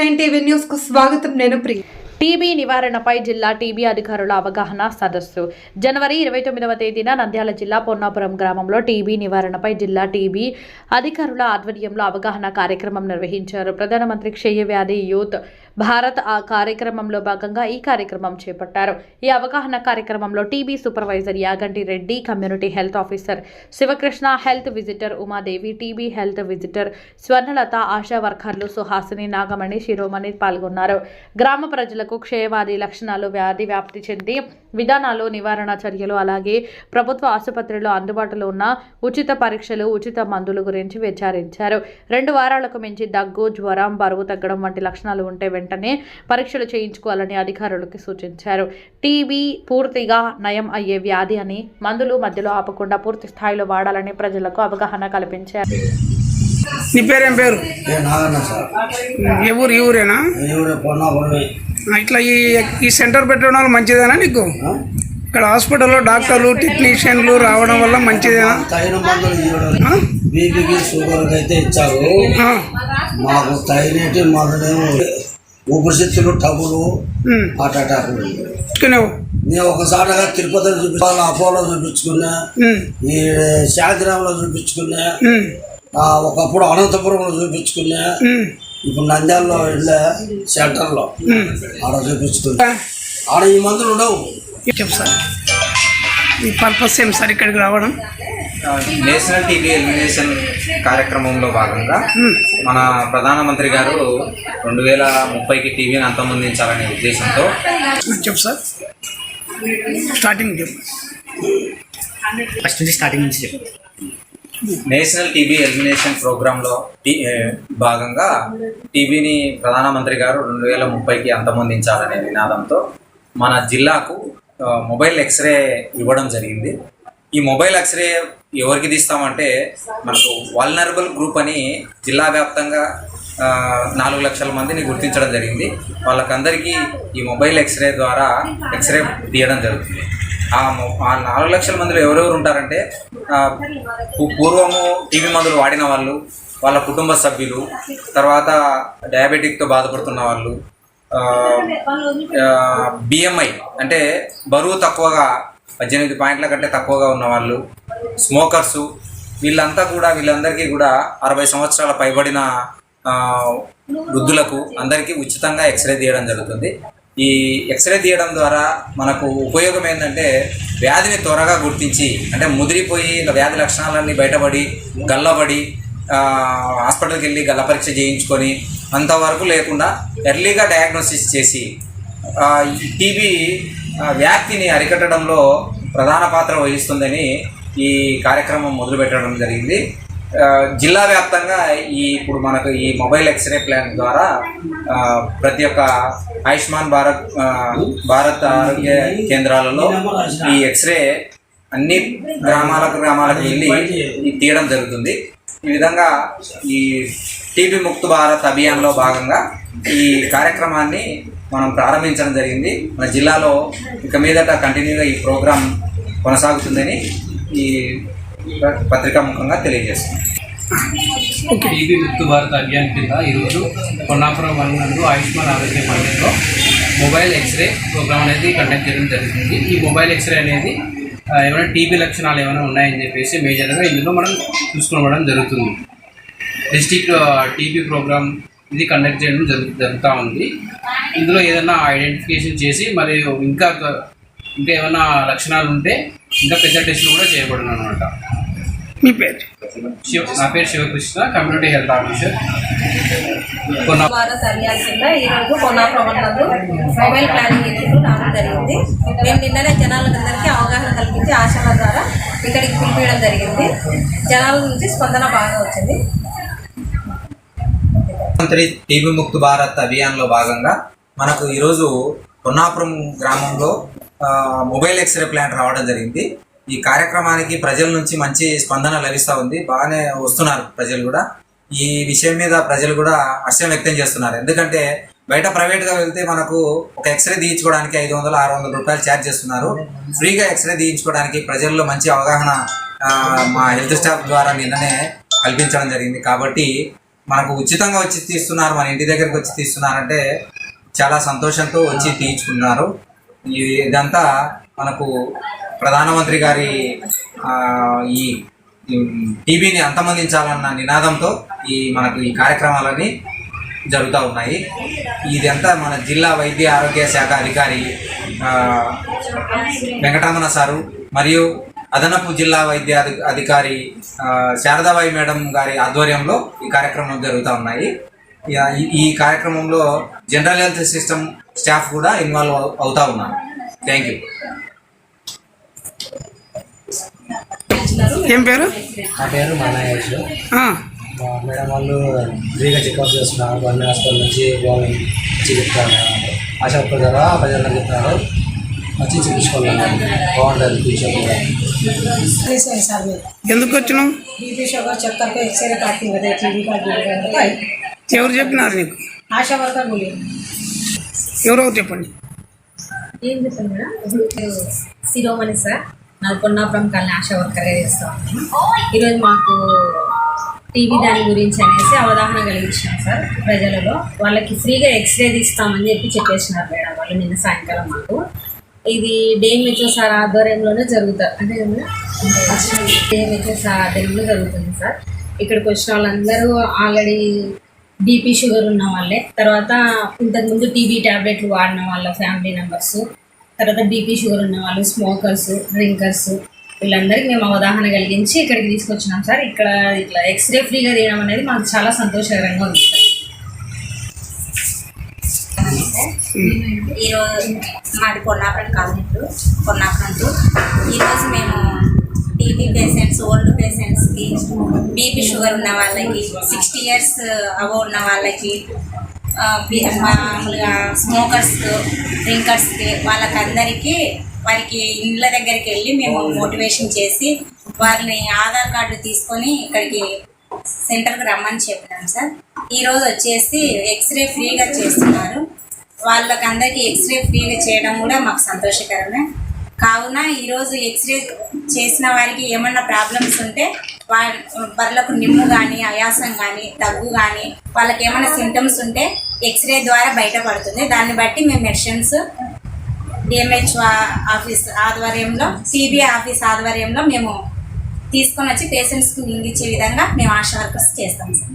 Nine TV న్యూస్కు స్వాగతం నేను ప్రియ. టీబీ నివారణపై జిల్లా టీబీ అధికారుల అవగాహన సదస్సు. జనవరి ఇరవై తొమ్మిదవ తేదీన నంద్యాల జిల్లా పొన్నాపురం గ్రామంలో టీబీ నివారణపై జిల్లా టీబీ అధికారుల ఆధ్వర్యంలో అవగాహన కార్యక్రమం నిర్వహించారు. ప్రధానమంత్రి క్షయ వ్యాధి యూత్ భారత్ ఆ కార్యక్రమంలో భాగంగా ఈ కార్యక్రమం చేపట్టారు. ఈ అవగాహన కార్యక్రమంలో TB supervisor Yaganti Reddy community health officer Sivakrishna health visitor Umadevi TB health visitor Swarnalatha Asha వర్కర్లు సుహాసిని నాగమణి శిరోమణి పాల్గొన్నారు. గ్రామ ప్రజలకు క్షయవాది లక్షణాలు వ్యాధి వ్యాప్తి చెంది విధానాలు నివారణ చర్యలు అలాగే ప్రభుత్వ ఆసుపత్రిలో అందుబాటులో ఉన్న ఉచిత పరీక్షలు ఉచిత మందుల గురించి విచారించారు. రెండు వారాలకు మించి దగ్గు జ్వరం బరువు తగ్గడం వంటి లక్షణాలు ఉంటే వెంటనే పరీక్షలు చేయించుకోవాలని అధికారులకు సూచించారు. టీబీ పూర్తిగా నయం అయ్యే వ్యాధి అని మందులు మధ్యలో ఆపకుండా పూర్తి స్థాయిలో వాడాలని ప్రజలకు అవగాహన కల్పించారు. నీ పేరేం పేరు? ఈ ఊరేనా? ఎవరే పొడవి ఆ, ఇట్లా ఈ ఈ సెంటర్ పెట్టడం వల్ల మంచిదేనా నీకు? ఇక్కడ హాస్పిటల్లో డాక్టర్లు టెక్నీషియన్లు రావడం వల్ల మంచిదేనా? తగిన మందులు? బీపీకి షుగర్కి అయితే ఇచ్చారు. మాకు తగినటి మందులేమో ఊపిరితిత్తులు టబులు హార్ట్ అటాక్ ఇట్టుకునేవు. నేను ఒకసారిగా తిరుపతిలో చూపించాలి అపోలో చూపించుకున్నా. ఈ శాంతిరాములో చూపించుకున్నా. ఒకప్పుడు అనంతపురంలో చూపించుకున్నా. ఇప్పుడు నంద్యాలలో వెళ్ళే సెంటర్లో. ఆడ చూపించుకున్నా ఆడ ఈ మందులు ఉండవు. చెప్పు సార్. ఈ పర్పస్ ఏం సార్ ఇక్కడికి రావడం? నేషనల్ టీవీ ఎలిమినేషన్ కార్యక్రమంలో భాగంగా మన ప్రధానమంత్రి గారు రెండు వేల ముప్పైకి టీవీని అంతమొందించాలనే ఉద్దేశంతో చెప్పు సార్. స్టార్టింగ్ చెప్పు. ఫస్ట్ నుంచి స్టార్టింగ్ నుంచి చెప్పు. నేషనల్ టీవీ ఎలిమినేషన్ ప్రోగ్రాంలో భాగంగా టీవీని ప్రధానమంత్రి గారు రెండు వేల ముప్పైకి అంతమొందించాలనే నినాదంతో మన జిల్లాకు మొబైల్ ఎక్స్రే ఇవ్వడం జరిగింది. ఈ మొబైల్ ఎక్స్రే ఎవరికి తీస్తామంటే మనకు వాల్నరబుల్ గ్రూప్ అని జిల్లా వ్యాప్తంగా నాలుగు లక్షల మందిని గుర్తించడం జరిగింది. వాళ్ళకందరికీ ఈ మొబైల్ ఎక్స్రే ద్వారా ఎక్స్రే తీయడం జరుగుతుంది. ఆ నాలుగు లక్షల మందిలో ఎవరెవరు ఉంటారంటే పూర్వము టీవీ మందులు వాడిన వాళ్ళు వాళ్ళ కుటుంబ సభ్యులు తర్వాత డయాబెటిక్తో బాధపడుతున్న వాళ్ళు బిఎంఐ అంటే బరువు తక్కువగా పద్దెనిమిది పాయింట్ల కంటే తక్కువగా ఉన్న వాళ్ళు స్మోకర్సు వీళ్ళంతా కూడా వీళ్ళందరికీ కూడా అరవై సంవత్సరాల పైబడిన వృద్ధులకు అందరికీ ఉచితంగా ఎక్స్రే తీయడం జరుగుతుంది. ఈ ఎక్స్రే తీయడం ద్వారా మనకు ఉపయోగం ఏంటంటే వ్యాధిని త్వరగా గుర్తించి అంటే ముదిరిపోయి వ్యాధి లక్షణాలన్నీ బయటపడి గల్లబడి హాస్పిటల్కి వెళ్ళి గల్ల పరీక్ష చేయించుకొని అంతవరకు లేకుండా ఎర్లీగా డయాగ్నోసిస్ చేసి టీబీ వ్యాప్తిని అరికట్టడంలో ప్రధాన పాత్ర వహిస్తుందని ఈ కార్యక్రమం మొదలుపెట్టడం జరిగింది. జిల్లా వ్యాప్తంగా ఈ ఇప్పుడు మనకు ఈ మొబైల్ ఎక్స్రే ప్లాన్ ద్వారా ప్రతి ఒక్క ఆయుష్మాన్ భారత్ భారత్ ఆరోగ్య కేంద్రాలలో ఈ ఎక్స్రే అన్ని గ్రామాలకు గ్రామాలకు వెళ్ళి తీయడం జరుగుతుంది. ఈ విధంగా ఈ టీబీ ముక్త భారత్ అభియాన్లో భాగంగా ఈ కార్యక్రమాన్ని మనం ప్రారంభించడం జరిగింది. మన జిల్లాలో ఇక మీదట కంటిన్యూగా ఈ ప్రోగ్రాం కొనసాగుతుందని ఈ పత్రికా ముఖంగా తెలియజేస్తున్నాం. టీబీ ముక్తు భారత్ అభియాన్ కింద ఈరోజు కొన్నాపురం నందు ఆయుష్మాన్ ఆరోగ్య మందిర్లో మొబైల్ ఎక్స్రే ప్రోగ్రామ్ అనేది కండక్ట్ చేయడం జరుగుతుంది. ఈ మొబైల్ ఎక్స్రే అనేది ఏమైనా టీబీ లక్షణాలు ఏమైనా ఉన్నాయని చెప్పేసి మేజర్గా ఇందులో మనం చూసుకోవడం జరుగుతుంది. డిస్టిక్ టీబీ ప్రోగ్రామ్ ఇది కండక్ట్ చేయడం జరుగు జరుగుతూ ఉంది. ఇందులో ఏదైనా ఐడెంటిఫికేషన్ చేసి మరియు ఇంకా ఇంకా ఏమైనా లక్షణాలు ఉంటే ఇంకా పెద్ద టెస్టులు కూడా చేయబడును అనమాట మీ పేరు? శివ నా పేరు శివకృష్ణ కమ్యూనిటీ హెల్త్ ఆఫీసర్. కొన్న భారత్ అభియాన్ కింద ఈరోజు కొన్నాపురం నందు మొబైల్ ప్లానింగ్ యూనిట్ రావడం జరిగింది. మేము నిన్ననే జనాలందరికీ అవగాహన కల్పించి ఆశల ద్వారా ఇక్కడికి పిలిపించడం జరిగింది. జనాల నుంచి స్పందన బాగా వచ్చింది. మంత్రి టీబీ ముక్త్ భారత్ అభియాన్లో భాగంగా మనకు ఈరోజు కొన్నాపురం గ్రామంలో మొబైల్ ఎక్స్రే ప్లాంట్ రావడం జరిగింది. ఈ కార్యక్రమానికి ప్రజల నుంచి మంచి స్పందన లభిస్తూ ఉంది. బాగానే వస్తున్నారు ప్రజలు కూడా. ఈ విషయం మీద ప్రజలు కూడా హర్షం వ్యక్తం చేస్తున్నారు. ఎందుకంటే బయట ప్రైవేట్గా వెళ్తే మనకు ఒక ఎక్స్రే తీయించుకోవడానికి ఐదు వందలు ఆరు వందల రూపాయలు ఛార్జ్ చేస్తున్నారు. ఫ్రీగా ఎక్స్రే తీయించుకోవడానికి ప్రజల్లో మంచి అవగాహన మా హెల్త్ స్టాఫ్ ద్వారా నిన్ననే కల్పించడం జరిగింది. కాబట్టి మనకు ఉచితంగా వచ్చి తీస్తున్నారు. మన ఇంటి దగ్గరకు వచ్చి తీస్తున్నారంటే చాలా సంతోషంతో వచ్చి తీయించుకున్నారు ఇదంతా మనకు ప్రధానమంత్రి గారి ఈ టీవీని టీబీని అంతమొందించాలన్న నినాదంతో ఈ మనకు ఈ కార్యక్రమాలన్నీ జరుగుతూ ఉన్నాయి. ఇదంతా మన జిల్లా వైద్య ఆరోగ్య శాఖ అధికారి వెంకటరమణ సారు మరియు అదనపు జిల్లా వైద్య అధికారి శారదాబాయి మేడం గారి ఆధ్వర్యంలో ఈ కార్యక్రమం జరుగుతూ ఉన్నాయి. ఈ- ఈ కార్యక్రమంలో జనరల్ హెల్త్ సిస్టమ్ స్టాఫ్ కూడా ఇన్వాల్వ్ అవు- అవుతా ఉన్నారు థ్యాంక్ యూ ఏం పేరు నా పేరు మన్నాయేష్ ఆ, మా మేడం వాళ్ళు ఫ్రీగా చెకప్ చేస్తున్నారు గవర్నమెంట్ హాస్పిటల్ నుంచి వచ్చి చెప్తాను ఆశా ద్వారా ప్రజలకు చెప్తున్నారు వచ్చి చూపించుకోవాలి బాగుంటుంది ఫ్యూచర్ కూడా ఎందుకు వచ్చినావు బీపీ షుగర్ చెప్తారు ఎక్స్రే అదే టీవీ కాకింగ్ ఎవరు చెప్పినారు నీకు? ఆశా వర్కర్ గుడి ఎవరో చెప్పండి. ఏం చెప్పండి మేడం? ఇప్పుడు శిరోమణి సార్ పొన్నాపురం కాలనీ ఆశా వర్కర్గా చేస్తా ఈరోజు మాకు టీవీ దాని గురించి అనేసి అవగాహన కలిగించాం సార్ ప్రజలలో. వాళ్ళకి ఫ్రీగా ఎక్స్రే తీస్తామని చెప్పి చెప్పేసినారు మేడం వాళ్ళు నిన్న సాయంకాలం మాకు. ఇది డేమెచో సార్ ఆధ్వర్యంలోనే జరుగుతుంది అంటే డేమెచో సార్ ఆధ్వర్యంలో జరుగుతుంది సార్. ఇక్కడికి వచ్చిన వాళ్ళందరూ ఆల్రెడీ బీపీ షుగర్ ఉన్న వాళ్ళే. తర్వాత ఇంతకుముందు టీబీ ట్యాబ్లెట్లు వాడిన వాళ్ళ ఫ్యామిలీ మెంబర్స్ తర్వాత బీపీ షుగర్ ఉన్న వాళ్ళు స్మోకర్స్ డ్రింకర్స్ వీళ్ళందరికీ మేము అవగాహన కలిగించి ఇక్కడికి తీసుకొచ్చినాం సార్. ఇక్కడ ఇట్లా ఎక్స్రే ఫ్రీగా తీయడం అనేది మాకు చాలా సంతోషకరంగా ఉంది సార్. ఈరోజు మాది కొన్నాపురం కాలనీ పొన్నాపురం ఈరోజు మేము బీపీ పేషెంట్స్ ఓల్డ్ పేషెంట్స్కి బీపీ షుగర్ ఉన్న వాళ్ళకి సిక్స్టీ ఇయర్స్ అబో ఉన్న వాళ్ళకి మామూలుగా స్మోకర్స్ డ్రింకర్స్కి వాళ్ళకందరికీ వారికి ఇండ్ల దగ్గరికి వెళ్ళి మేము మోటివేషన్ చేసి వారిని ఆధార్ కార్డు తీసుకొని ఇక్కడికి సెంటర్కి రమ్మని చెప్పినాం సార్. ఈరోజు వచ్చేసి ఎక్స్రే ఫ్రీగా చేస్తున్నారు. వాళ్ళకందరికీ ఎక్స్రే ఫ్రీగా చేయడం కూడా మాకు సంతోషకరమే. కావున ఈరోజు ఎక్స్రే చేసిన వారికి ఏమన్నా ప్రాబ్లమ్స్ ఉంటే వా బర్లకు నిమ్ము కానీ ఆయాసం కానీ దగ్గు కానీ వాళ్ళకి ఏమైనా సిమ్టమ్స్ ఉంటే ఎక్స్రే ద్వారా బయటపడుతుంది. దాన్ని బట్టి మేము మెడిసిన్స్ డిఎంహెచ్ ఆఫీస్ ఆధ్వర్యంలో సిబిఐ ఆఫీస్ ఆధ్వర్యంలో మేము తీసుకొని వచ్చి పేషెంట్స్కి ఇంగిచ్చే విధంగా మేము ఆశా వర్కర్స్ చేస్తాం సార్.